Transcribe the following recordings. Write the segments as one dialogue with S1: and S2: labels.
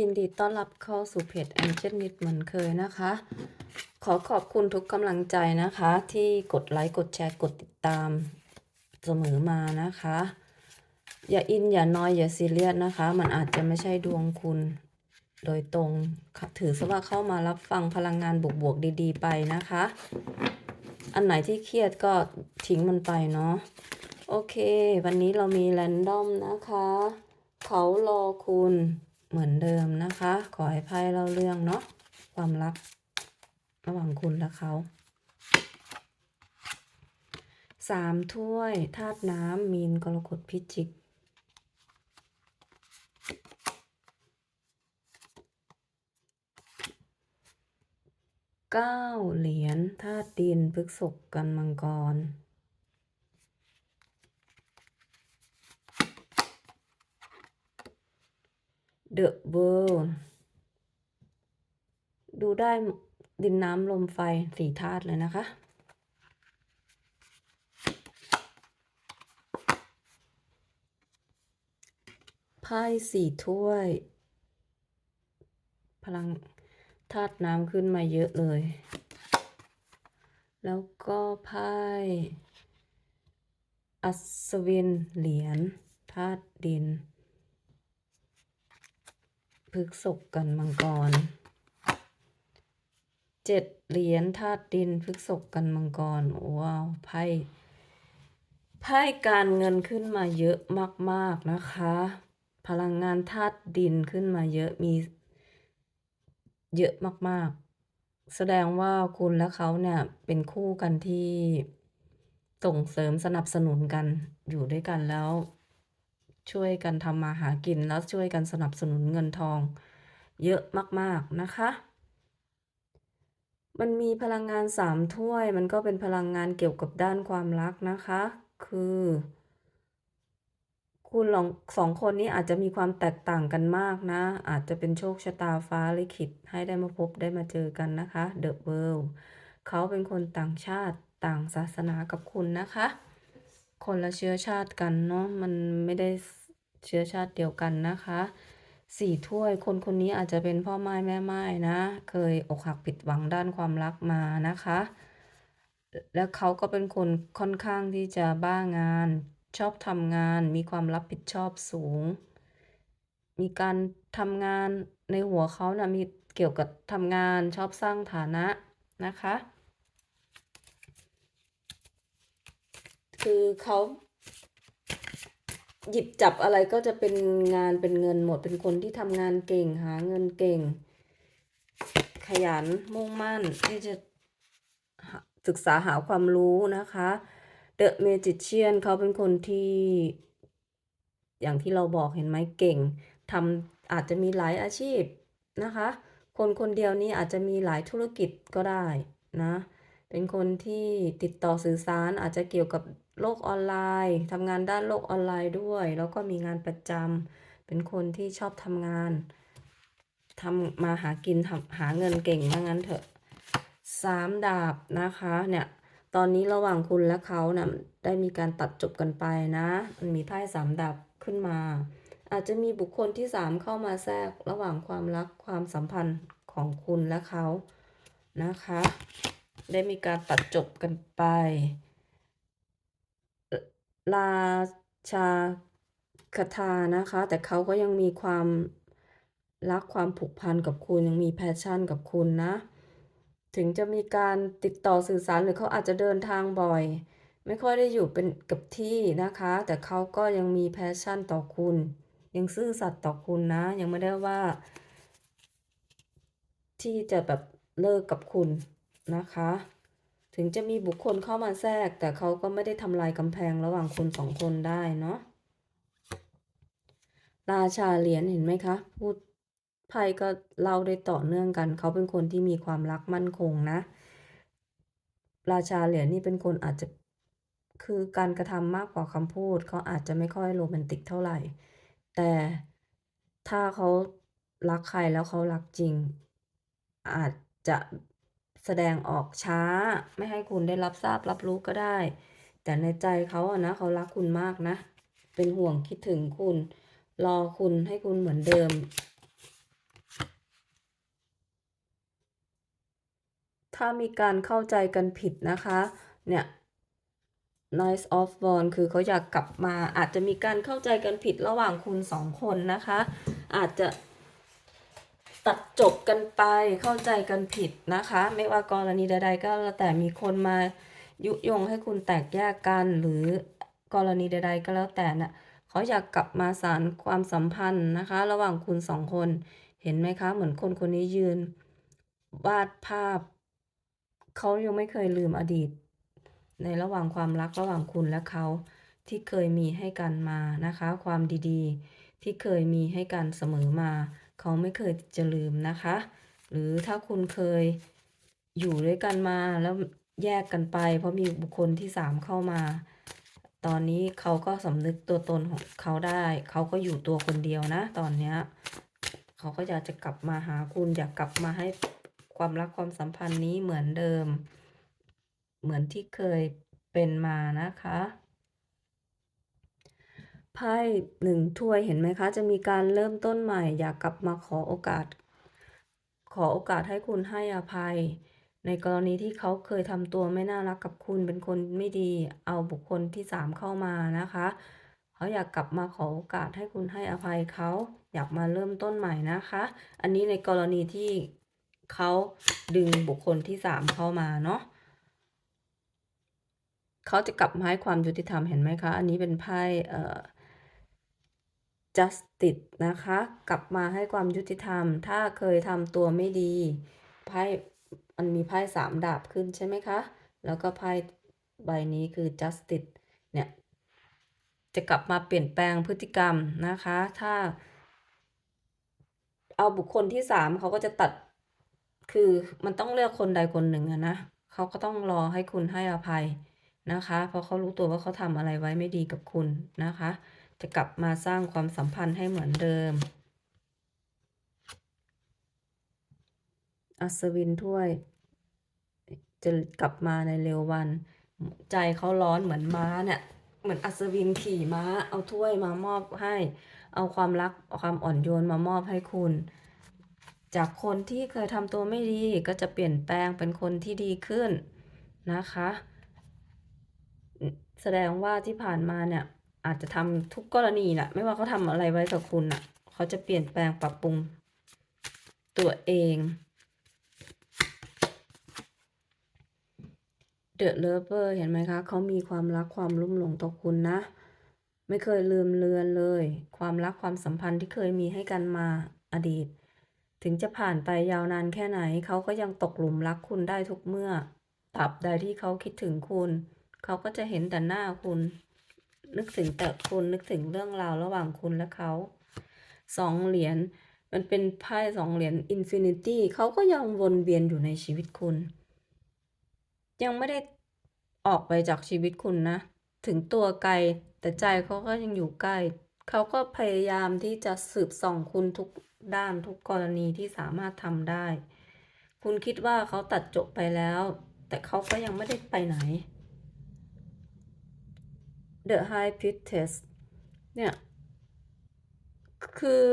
S1: ยินดีต้อนรับเข้าสู่เพจแองเจิลนิดเหมือนเคยนะคะ ขอขอบคุณทุกกำลังใจนะคะ ที่กดไลค์กดแชร์กดติดตามเสมอมานะคะ อย่าอินอย่าน้อยอย่าซีเรียสนะคะ มันอาจจะไม่ใช่ดวงคุณ โดยตรงถือซะว่าเข้ามารับฟังพลังงานบวกๆดีๆ ไปนะคะ อันไหนที่เครียดก็ทิ้งมันไปเนาะโอเค วันนี้เรามีแรนดอมนะคะ เขารอคุณ เหมือนเดิมนะคะ ขอให้ไพ่เล่าเรื่องเนาะความรัก ระหว่างคุณและเขาสามถ้วยธาตุน้ำมีนกรกฎพิจิกเก้าเหรียญธาตุดินพฤกษกกันมังกร The World ดูได้ดินน้ำลมไฟสี่ธาตุเลยนะคะ ไพ่สี่ถ้วย พลังธาตุน้ำขึ้นมาเยอะเลย แล้วก็ไพ่อัศวินเหรียญธาตุดิน พฤกษกกันมังกรเจ็ดเหรียญธาตุดินพฤกษกกันมังกรว้าวไพ่ไพ่การเงินขึ้นมาเยอะมาก ๆ นะคะ พลังงานธาตุดินขึ้นมาเยอะมีเยอะมาก ๆ แสดงว่าคุณและเขาเนี่ยเป็นคู่กันที่ส่งเสริมสนับสนุนกันอยู่ด้วยกันแล้ว ช่วยกันทำมาหากินแล้วช่วยกันสนับสนุนเงินทอง เยอะมากๆนะคะ มันมีพลังงานสามถ้วย มันก็เป็นพลังงานเกี่ยวกับด้านความรักนะคะ คือ คุณลองสองคนนี้อาจจะมีความแตกต่างกันมากนะ อาจจะเป็นโชคชะตาฟ้าลิขิตให้ได้มาพบได้มาเจอกันนะคะ The World เขาเป็นคนต่างชาติต่างศาสนากับคุณนะคะ คนละเชื้อชาติกันเนาะมันไม่ได้เชื้อชาติเดียวกันนะคะสี่ถ้วยคนคนนี้อาจจะเป็นพ่อไม้แม่ไม้นะ เคยอกหักผิดหวังด้านความรักมานะคะ แล้วเขาก็เป็นคนค่อนข้างที่จะบ้างาน ชอบทำงานมีความรับผิดชอบสูง มีการทำงานในหัวเขานะมีเกี่ยวกับทำงานชอบสร้างฐานะนะคะ คือเขาหยิบจับอะไรก็จะเป็นงานเป็นเงินหมดเป็นคนที่ทำงานเก่งหาเงินเก่ง ขยันมุ่งมั่นที่จะศึกษาหาความรู้นะคะ The Magician เขาเป็นคนที่ อย่างที่เราบอกเห็นไหมเก่งทำอาจจะมีหลายอาชีพนะคะ คนคนเดียวนี้อาจจะมีหลายธุรกิจก็ได้นะ เป็นคนที่ติดต่อสื่อสารอาจจะเกี่ยวกับโลกออนไลน์ทำงานด้านโลกออนไลน์ด้วย แล้วก็มีงานประจำเป็นคนที่ชอบทำงานทำมาหากินทำหาเงินเก่งว่างั้นเถอะสามดาบนะคะเนี่ยตอนนี้ระหว่างคุณและเขานะ่ะได้มีการตัดจบกันไปนะมันมีไพ่สามดาบขึ้นมา อาจจะมีบุคคลที่สามเข้ามาแทรกระหว่างความรักความสัมพันธ์ของคุณและเขานะคะ ได้มีการตัดจบกันไป ราชาคทานะคะ แต่เขาก็ยังมีความรักความผูกพันกับคุณยังมีแพชชั่นกับคุณนะ ถึงจะมีการติดต่อสื่อสารหรือเขาอาจจะเดินทางบ่อย ไม่ค่อยได้อยู่เป็นกับที่นะคะ แต่เขาก็ยังมีแพชชั่นต่อคุณ ยังซื่อสัตย์ต่อคุณนะ ยังไม่ได้ว่า ที่จะแบบเลิกกับคุณ นะคะ ถึงจะมีบุคคลเข้ามาแทรก แต่เขาก็ไม่ได้ทำลายกำแพงระหว่างคุณสองคนได้เนาะราชาเหรียญเห็นไหมคะพูดไพ่ก็เล่าได้ต่อเนื่องกัน เขาเป็นคนที่มีความรักมั่นคงนะ ราชาเหรียญนี่เป็นคนอาจจะคือการกระทำมากกว่าคำพูด เขาอาจจะไม่ค่อยโรแมนติกเท่าไหร่ แต่ถ้าเขารักใครแล้วเขารักจริง อาจจะ แสดงออกช้า ไม่ให้คุณได้รับทราบรับรู้ก็ได้ แต่ในใจเขาอะนะเขารักคุณมากนะ เป็นห่วงคิดถึงคุณ รอคุณให้คุณเหมือนเดิม ถ้ามีการเข้าใจกันผิดนะคะ เนี่ย nice of b o n คือเขาอยากกลับมาอาจจะมีการเข้าใจกันผิดระหว่างคุณสองคนนะคะ อาจจะ ตัดจบกันไปเข้าใจกันผิดนะคะ ไม่ว่ากรณีใดๆก็แล้วแต่มีคนมายุยงให้คุณแตกแยกกันหรือกรณีใดๆก็แล้วแต่น่ะเขาอยากกลับมาสารความสัมพันธ์นะคะ ระหว่างคุณสองคน เห็นไหมคะ เหมือนคนคนนี้ยืน วาดภาพ เขายังไม่เคยลืมอดีต ในระหว่างความรักระหว่างคุณและเขาที่เคยมีให้กันมานะคะ ความดีๆ ที่เคยมีให้กันเสมอมา เขาไม่เคยจะลืมนะคะ หรือถ้าคุณเคยอยู่ด้วยกันมาแล้วแยกกันไป เพราะมีบุคคลที่สามเข้ามา ตอนนี้เขาก็สำนึกตัวตนของเขาได้ เขาก็อยู่ตัวคนเดียวนะ ตอนเนี้ยเขาก็อยากจะกลับมาหาคุณอยากกลับมาให้ความรักความสัมพันธ์นี้เหมือนเดิม เหมือนที่เคยเป็นมานะคะ ไพ่หนึ่งถ้วยเห็นไหมคะ จะมีการเริ่มต้นใหม่ อยากกลับมาขอโอกาส ขอโอกาสให้คุณให้อภัย ในกรณีที่เขาเคยทำตัวไม่น่ารักกับคุณเป็นคนไม่ดี เอาบุคคลที่สามเข้ามานะคะเขาอยากกลับมาขอโอกาสให้คุณให้อภัยเขาอยากมาเริ่มต้นใหม่นะคะ อันนี้ในกรณีที่เขาดึงบุคคลที่สามเข้ามาเนาะเขาจะกลับมาให้ความยุติธรรมเห็นไหมคะ อันนี้เป็นไพ่เอ่อ justice นะคะ กลับมาให้ความยุติธรรม ถ้าเคยทำตัวไม่ดีไพ่มันมีไพ่สามดาบขึ้นใช่ไหมคะ แล้วก็ไพ่ใบนี้คือ justice เนี่ย จะกลับมาเปลี่ยนแปลงพฤติกรรมนะคะ ถ้า เอาบุคคลที่สามเขาก็จะตัด คือมันต้องเลือกคนใดคนหนึ่งอะนะเขาก็ต้องรอให้คุณให้อภัยนะคะ เพราะเขารู้ตัวว่าเขาทำอะไรไว้ไม่ดีกับคุณนะคะ จะกลับมาสร้างความสัมพันธ์ให้เหมือนเดิม อัศวินถ้วย จะกลับมาในเร็ววัน ใจเขาร้อนเหมือนม้าเนี่ย เหมือนอัศวินขี่ม้า เอาถ้วยมามอบให้ เอาความรักความอ่อนโยนมามอบให้คุณ จากคนที่เคยทำตัวไม่ดีก็จะเปลี่ยนแปลงเป็นคนที่ดีขึ้นนะคะ แสดงว่าที่ผ่านมาเนี่ย อาจจะทำทุกกรณีแหละไม่ว่าเขาทำอะไรไว้กับคุณน่ะ เขาจะเปลี่ยนแปลงปรับปรุงตัวเอง The Lover เห็นไหมคะ เขามีความรักความลุ่มหลงต่อคุณนะ ไม่เคยลืมเลือนเลย ความรักความสัมพันธ์ที่เคยมีให้กันมาอดีต ถึงจะผ่านไปยาวนานแค่ไหน เขาก็ยังตกหลุมรักคุณได้ทุกเมื่อตราบใดที่เขาคิดถึงคุณ เขาก็จะเห็นแต่หน้าคุณ นึกถึงแต่คุณนึกถึงเรื่องราวระหว่างคุณและเขาสองเหรียญมันเป็นไพ่สองเหรียญอินฟินิตี้เขาก็ยังวนเวียนอยู่ในชีวิตคุณ ยังไม่ได้ออกไปจากชีวิตคุณนะ ถึงตัวไกลแต่ใจเขาก็ยังอยู่ใกล้เขาก็พยายามที่จะสืบส่องคุณทุกด้านทุกกรณีที่สามารถทำได้ คุณคิดว่าเขาตัดจบไปแล้ว แต่เขาก็ยังไม่ได้ไปไหน The High Priestess เนี่ย คือ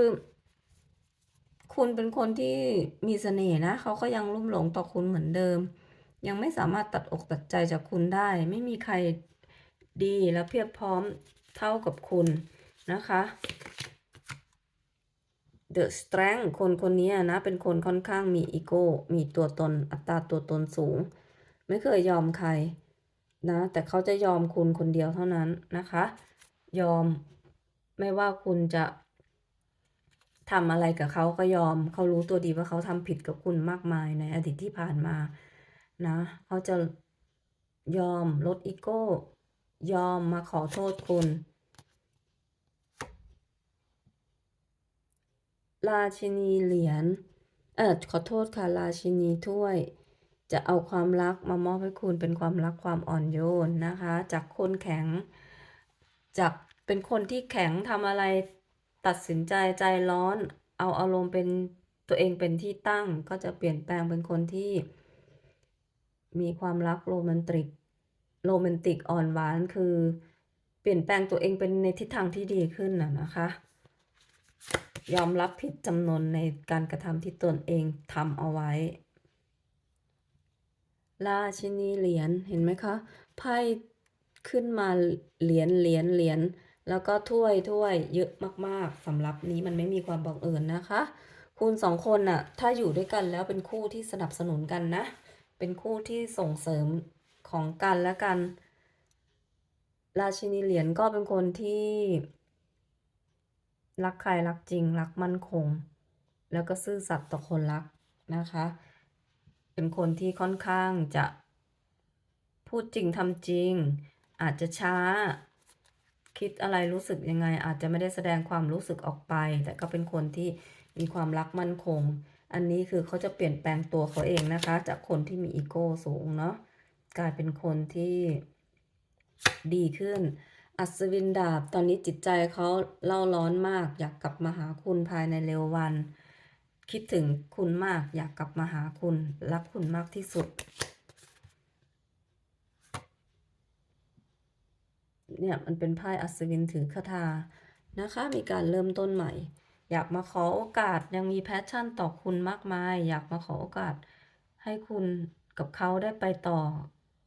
S1: คุณเป็นคนที่มีเสน่ห์นะ เขาก็ยังลุ่มหลงต่อคุณเหมือนเดิม ยังไม่สามารถตัดอกตัดใจจากคุณได้ ไม่มีใครดีและเพียบพร้อมเท่ากับคุณนะคะ The Strength คนคนนี้นะ เป็นคนค่อนข้างมีอีโก้ มีตัวตน อัตราตัวตนสูง ไม่เคยยอมใคร นะ แต่เขาจะยอมคุณคนเดียวเท่านั้นนะคะ ยอมไม่ว่าคุณจะทำอะไรกับเขาก็ยอม เขารู้ตัวดีว่าเขาทำผิดกับคุณมากมายในอดีตที่ผ่านมานะ เขาจะยอมลดอีโก้ ยอมมาขอโทษคุณ ราชินีเหรียญเออขอโทษค่ะ ราชินีถ้วย จะเอาความรักมามอบให้คุณเป็นความรักความอ่อนโยนนะคะ จากคนแข็ง จากเป็นคนที่แข็งทำอะไรตัดสินใจใจร้อน เอาอารมณ์เป็นตัวเองเป็นที่ตั้งก็จะเปลี่ยนแปลงเป็นคนที่ มีความรักโรแมนติกโรแมนติกอ่อนหวานคือ เปลี่ยนแปลงตัวเองเป็นในทิศทางที่ดีขึ้นนะนะคะ ยอมรับผิดจำนวนในการกระทำที่ตนเองทำเอาไว้ ราชินีเหรียญเห็นไหมคะไพ่ขึ้นมาเหรียญเหรียญเหรียญแล้วก็ถ้วยถ้วยเยอะมากๆสำหรับนี้มันไม่มีความบังเอิญนะคะ คุณสองคนน่ะถ้าอยู่ด้วยกันแล้วเป็นคู่ที่สนับสนุนกันนะ เป็นคู่ที่ส่งเสริมของกันและกัน ราชินีเหรียญก็เป็นคนที่ รักใครรักจริงรักมั่นคง แล้วก็ซื่อสัตย์ต่อคนรักนะคะ เป็นคนที่ค่อนข้างจะ พูดจริงทำจริง อาจจะช้า คิดอะไรรู้สึกยังไง อาจจะไม่ได้แสดงความรู้สึกออกไป แต่ก็เป็นคนที่มีความรักมั่นคง อันนี้คือเขาจะเปลี่ยนแปลงตัวเขาเองนะคะ จากคนที่มีอีโก้สูงเนาะกลายเป็นคนที่ดีขึ้น อัศวินดาบตอนนี้จิตใจเขาเล่าร้อนมาก อยากกลับมาหาคุณภายในเร็ววัน คิดถึงคุณมากอยากกลับมาหาคุณ รักคุณมากที่สุด เนี่ยมันเป็นไพ่อัศวินถือคาถานะคะ มีการเริ่มต้นใหม่ อยากมาขอโอกาสยังมีแพชชั่นต่อคุณมากมาย อยากมาขอโอกาส ให้คุณกับเขาได้ไปต่อ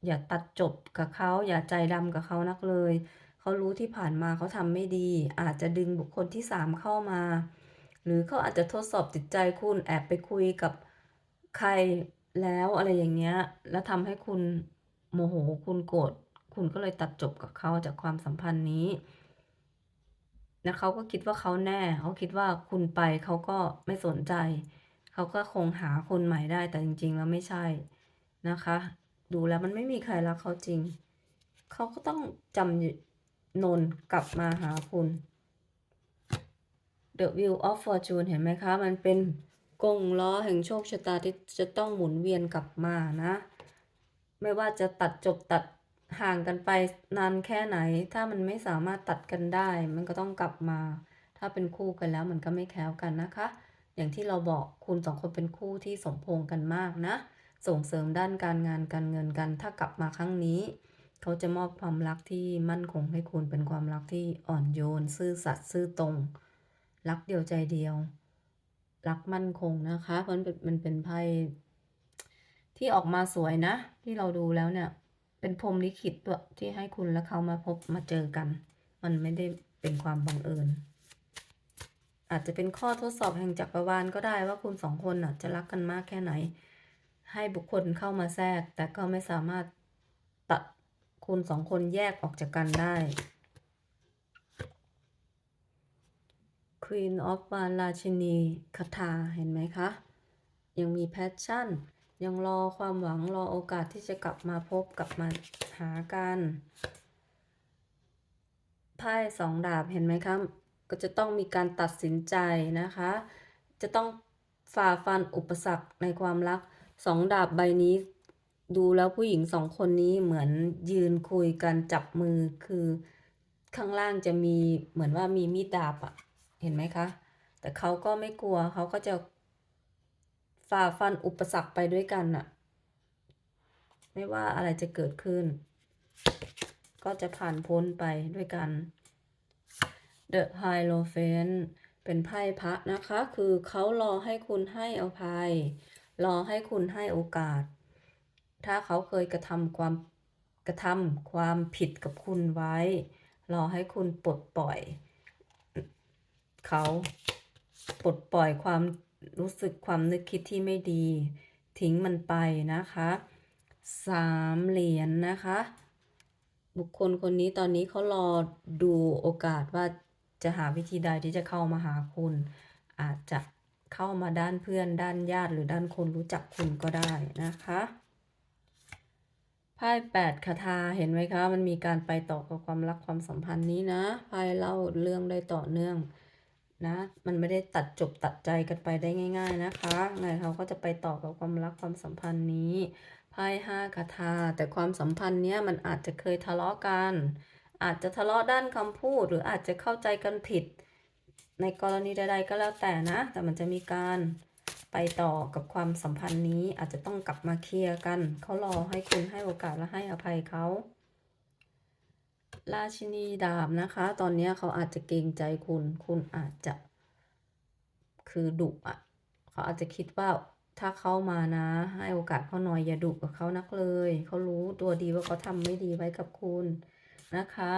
S1: อย่าตัดจบกับเขาอย่าใจดำกับเขานักเลย เขารู้ที่ผ่านมาเขาทำไม่ดี อาจจะดึงบุคคลที่สามเข้ามา หรือเขาอาจจะทดสอบจิตใจคุณแอบไปคุยกับใครแล้วอะไรอย่างเงี้ย แล้วทำให้คุณโมโหคุณโกรธคุณก็เลยตัดจบกับเขาจากความสัมพันธ์นี้แล้วเขาก็คิดว่าเขาแน่ เขาคิดว่าคุณไปเขาก็ไม่สนใจ เขาก็คงหาคนใหม่ได้แต่จริง ๆ แล้วไม่ใช่นะคะ ดูแล้วมันไม่มีใครรักเขาจริง เขาก็ต้องจำนนกลับมาหาคุณ The Wheel of Fortune เห็นไหมคะ มันเป็นกงล้อแห่งโชคชะตาที่จะต้องหมุนเวียนกลับมานะ ไม่ว่าจะตัดจบตัดห่างกันไปนานแค่ไหน ถ้ามันไม่สามารถตัดกันได้ มันก็ต้องกลับมา ถ้าเป็นคู่กันแล้วมันก็ไม่แคล้วกันนะคะ อย่างที่เราบอกคุณสองคนเป็นคู่ที่สมพงกันมากนะ ส่งเสริมด้านการงานการเงินกัน ถ้ากลับมาครั้งนี้ เขาจะมอบความรักที่มั่นคงให้คุณเป็นความรักที่อ่อนโยน ซื่อสัตย์ซื่อตรง รักเดียวใจเดียว รักมั่นคงนะคะเพราะมันเป็นไพ่ที่ออกมาสวยนะ ที่เราดูแล้วเนี่ย เป็นพรมลิขิตตัวที่ให้คุณและเขามาพบมาเจอกัน มันไม่ได้เป็นความบังเอิญ อาจจะเป็นข้อทดสอบแห่งจักรวาลก็ได้ว่าคุณสองคนน่ะจะรักกันมากแค่ไหน ให้บุคคลเข้ามาแทรก แต่ก็ไม่สามารถตัดคุณสองคนแยกออกจากกันได้ Queen of w a n ราชินีคาถาเห็นไหมคะ ยังมีแพชชั่น ยังรอความหวังรอโอกาสที่จะกลับมาพบกลับมาหากันไพ่สองดาบเห็นไหมคะ ก็จะต้องมีการตัดสินใจนะคะ จะต้องฝ่าฟันอุปสรรคในความรักสองดาบใบนี้ ดูแล้วผู้หญิงสองคนนี้เหมือนยืนคุยกันจับมือคือข้างล่างจะมีเหมือนว่ามีมีดดาบอะ เห็นไหมคะ แต่เขาก็ไม่กลัวเขาก็จะฝ่าฟันอุปสรรคไปด้วยกันน่ะ ไม่ว่าอะไรจะเกิดขึ้น ก็จะผ่านพ้นไปด้วยกัน The Hierophant เป็นไพ่พระนะคะ คือเขารอให้คุณให้อภัย รอให้คุณให้โอกาส ถ้าเขาเคยกระทำความกระทำความผิดกับคุณไว้ รอให้คุณปลดปล่อย เขาปลดปล่อยความรู้สึกความนึกคิดที่ไม่ดี ทิ้งมันไปนะคะสามเหรียญนนะคะ บุคคลคนนี้ตอนนี้เขารอดูโอกาสว่าจะหาวิธีใดที่จะเข้ามาหาคุณ อาจจะเข้ามาด้านเพื่อนด้านญาติ หรือด้านคนรู้จักคุณก็ได้นะคะไพ่แปดคาถาเห็นไหมคะ มันมีการไปต่อกับความรักความสัมพันธ์นี้นะไพ่เล่าเรื่องได้ต่อเนื่อง นะ มันไม่ได้ตัดจบตัดใจกันไปได้ง่าย ๆนะคะไงเขาก็จะไปต่อกับความรักความสัมพันธ์นี้ไพ่ห้าคาถาแต่ความสัมพันธ์เนี้ยมันอาจจะเคยทะเลาะกัน อาจจะทะเลาะด้านคำพูด หรืออาจจะเข้าใจกันผิด ในกรณีใด ๆ ก็แล้วแต่นะ แต่มันจะมีการไปต่อกับความสัมพันธ์นี้อาจจะต้องกลับมาเคลียร์กัน เขารอให้คุณให้โอกาสและให้อภัยเขา ราชินีดาบนะคะ ตอนนี้เขาอาจจะเกรงใจคุณ คุณอาจจะคือดุอะ เขาอาจจะคิดว่าถ้าเขามานะ ให้โอกาสเขาหน่อยอย่าดุกับเขานักเลย เขารู้ตัวดีว่าเขาทำไม่ดีไว้กับคุณนะคะ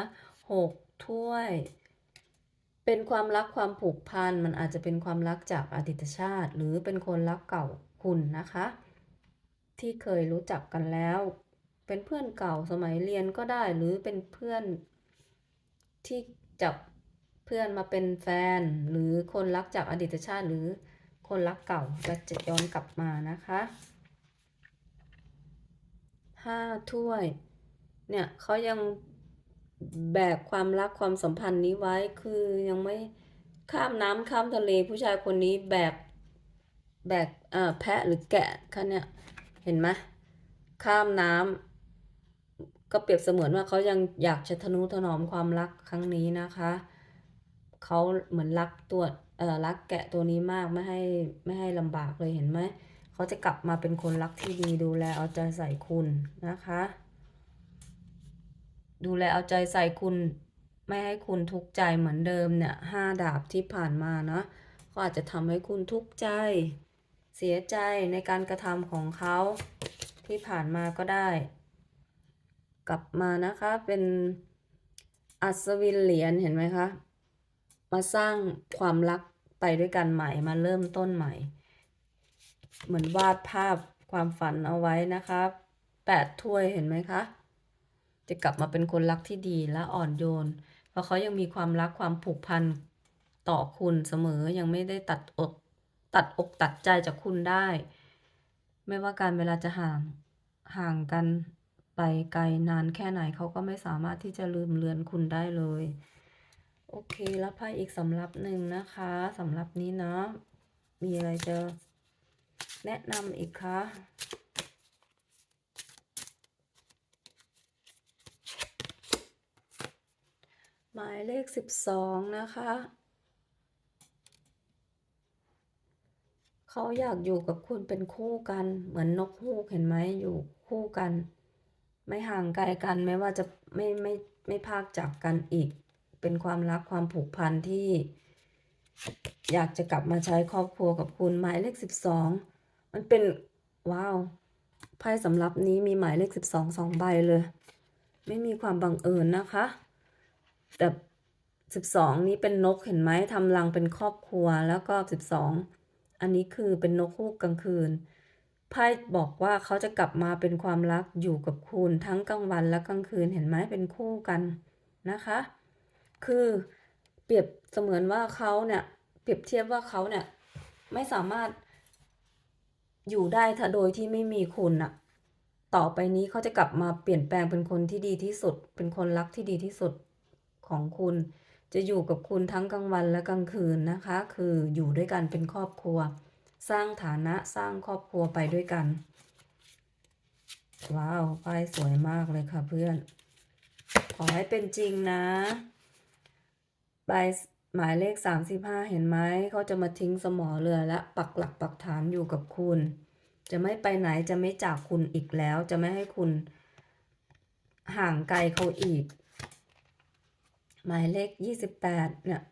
S1: หกถ้วย เป็นความรักความผูกพันมันอาจจะเป็นความรักจากอดีตชาติ หรือเป็นคนรักเก่าคุณนะคะ ที่เคยรู้จักกันแล้ว เป็นเพื่อนเก่าสมัยเรียนก็ได้หรือเป็นเพื่อนที่จับเพื่อนมาเป็นแฟน หรือคนรักจากอดีตชาติหรือคนรักเก่าจะจะย้อนกลับมานะคะห้าถ้วย เนี่ยเขายังแบกความรักความสัมพันธ์นี้ไว้คือยังไม่ข้ามน้ำข้ามทะเลผู้ชายคนนี้แบกแบกเอ่อแพะหรือแกะคะเนี่ย เห็นไหมข้ามน้ำ ก็เปรียบเสมือนว่าเขายังอยากจะทนุถนอมความรักครั้งนี้นะคะ เขาเหมือนรักตัวเอ่อรักแกะตัวนี้มากไม่ให้ไม่ให้ลำบากเลยเห็นไหม เขาจะกลับมาเป็นคนรักที่ดีดูแลเอาใจใส่คุณนะคะ ดูแลเอาใจใส่คุณไม่ให้คุณทุกข์ใจเหมือนเดิมเนี่ยห้าดาบที่ผ่านมานะเขาอาจจะทำให้คุณทุกข์ใจ เสียใจในการกระทำของเขาที่ผ่านมาก็ได้ กลับมานะคะเป็นอัศวินเหรียญเห็นไหมคะ มาสร้างความรักไปด้วยกันใหม่มาเริ่มต้นใหม่ เหมือนวาดภาพความฝันเอาไว้นะคะแปดถ้วยเห็นไหมคะ จะกลับมาเป็นคนรักที่ดีและอ่อนโยน เพราะเขายังมีความรักความผูกพันต่อคุณเสมอยังไม่ได้ตัดอกตัดอกตัดใจจากคุณได้ ไม่ว่าการเวลาจะห่างห่างกัน ไปไกลนานแค่ไหนเขาก็ไม่สามารถที่จะลืมเลือนคุณได้เลย โอเคแล้วไพ่อีกสำรับหนึ่งนะคะสำรับนี้เนาะมีอะไรจะแนะนำอีกคะหมายเลขสิบสองนะคะ เขาอยากอยู่กับคุณเป็นคู่กัน เหมือนนกฮูกเห็นไหมอยู่คู่กัน ไม่ห่างไกลกันแม้ว่าจะไม่ไม่ไม่พากจากกันอีก เป็นความรักความผูกพันที่ อยากจะกลับมาใช้ครอบครัวกับคุณหมายเลขสิบสองมันเป็นว้าวไพ่สำรับนี้มีหมายเลขสิบสองสองใบเลย ไม่มีความบังเอิญนะคะ แต่สิบสองนี้เป็นนกเห็นไหมทำรังเป็นครอบครัวแล้วก็สิบสองอันนี้คือเป็นนกฮูกกลางคืน ไพ่บอกว่าเขาจะกลับมาเป็นความรักอยู่กับคุณทั้งกลางวันและกลางคืนเห็นไหมเป็นคู่กันนะคะ คือเปรียบเสมือนว่าเขาเนี่ยเปรียบเทียบว่าเขาเนี่ยไม่สามารถอยู่ได้ถ้าโดยที่ไม่มีคุณอะต่อไปนี้เขาจะกลับมาเปลี่ยนแปลงเป็นคนที่ดีที่สุด เป็นคนรักที่ดีที่สุดของคุณ จะอยู่กับคุณทั้งกลางวันและกลางคืนนะคะ คืออยู่ด้วยกันเป็นครอบครัว สร้างฐานะสร้างครอบครัวไปด้วยกัน ว้าวป้ายสวยมากเลยค่ะเพื่อน ขอให้เป็นจริงนะใบหมายเลขสามสิบห้าเห็นไหม เขาจะมาทิ้งสมอเรือและปักหลักปักฐานอยู่กับคุณ จะไม่ไปไหนจะไม่จากคุณอีกแล้ว จะไม่ให้คุณ ห่างไกลเขาอีก หมายเลขยี่สิบแปดเนี่ย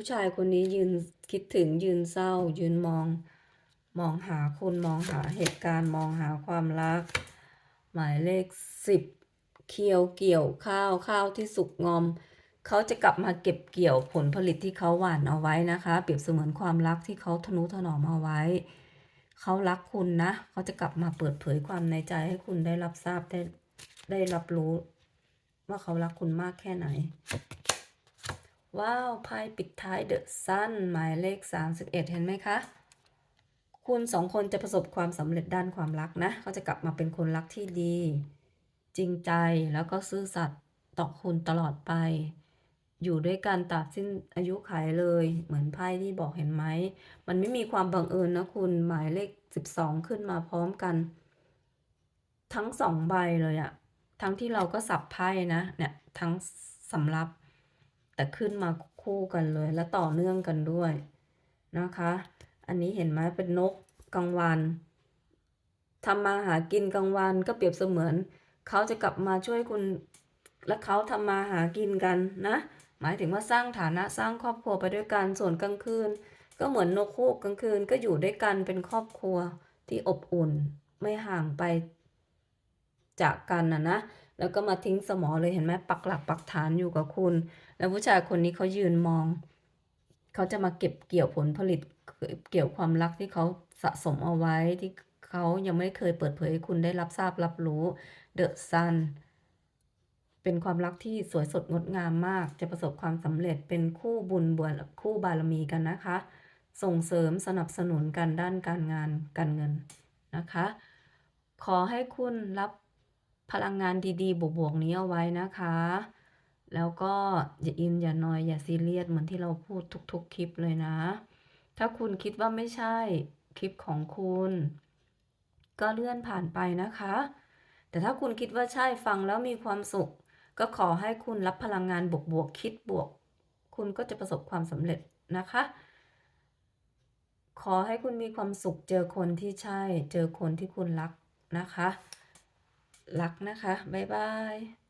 S1: ผู้ชายคนนี้ยืนคิดถึงยืนเศร้า ยืนมอง มองหาคุณมองหาเหตุการณ์มองหาความรัก หมายเลขสิบเคียวเกี่ยวข้าวข้าวที่สุกงอม เขาจะกลับมาเก็บเกี่ยวผลผลิตที่เขาหว่านเอาไว้นะคะ เปรียบเสมือนความรักที่เขาทนุถนอมเอาไว้ เขารักคุณนะ เขาจะกลับมาเปิดเผยความในใจให้คุณได้รับทราบได้ได้รับรู้ ว่าเขารักคุณมากแค่ไหน ว้าวไพ่ปิดท้ายเดอะซันหมายเลข 31 เห็นไหมคะ คุณสองคนจะประสบความสำเร็จด้านความรักนะเขาจะกลับมาเป็นคนรักที่ดี จริงใจแล้วก็ซื่อสัตย์ต่อคุณตลอดไป อยู่ด้วยกันตราบสิ้นอายุขัยเลย เหมือนไพ่ที่บอกเห็นไหม มันไม่มีความบังเอิญนะคุณหมายเลข 12 ขึ้นมาพร้อมกัน ทั้งสองใบเลยอะทั้งที่เราก็สับไพ่นะเนี่ยทั้งสำรับ แต่ขึ้นมาคู่กันเลย และต่อเนื่องกันด้วยนะคะ อันนี้เห็นไหมเป็นนกกลางวันทำมาหากินกลางวันก็เปรียบเสมือนเขาจะกลับมาช่วยคุณ และเขาทำมาหากินกันนะ หมายถึงว่าสร้างฐานะสร้างครอบครัวไปด้วยกันส่วนกลางคืน ก็เหมือนนกฮูกกลางคืนก็อยู่ด้วยกันเป็นครอบครัวที่อบอุ่นไม่ห่างไปจากกันนะนะ แล้วก็มาทิ้งสมอเลยเห็นไหมปักหลักปักฐานอยู่กับคุณ แล้วผู้ชายคนนี้เขายืนมอง เขาจะมาเก็บเกี่ยวผลผลิตเกี่ยวความรักที่เขาสะสมเอาไว้ที่เขายังไม่เคยเปิดเผยให้คุณได้รับทราบรับรู้เดอะซันเป็นความรักที่สวยสดงดงามมาก จะประสบความสำเร็จเป็นคู่บุญบวคู่บารมีกันนะคะ ส่งเสริมสนับสนุนกันด้านการงานการเงินนะคะ ขอให้คุณรับ พลังงานดีๆ บวกๆนี้เอาไว้นะคะ แล้วก็อย่าอินอย่านอยอย่าซีเรียสเหมือนที่เราพูดทุกๆคลิปเลยนะ ถ้าคุณคิดว่าไม่ใช่คลิปของคุณ ก็เลื่อนผ่านไปนะคะ แต่ถ้าคุณคิดว่าใช่ฟังแล้วมีความสุข ก็ขอให้คุณรับพลังงานบวกๆคิดบวก คุณก็จะประสบความสำเร็จนะคะ ขอให้คุณมีความสุขเจอคนที่ใช่ เจอคนที่คุณรักนะคะ รักนะคะ บ๊ายบาย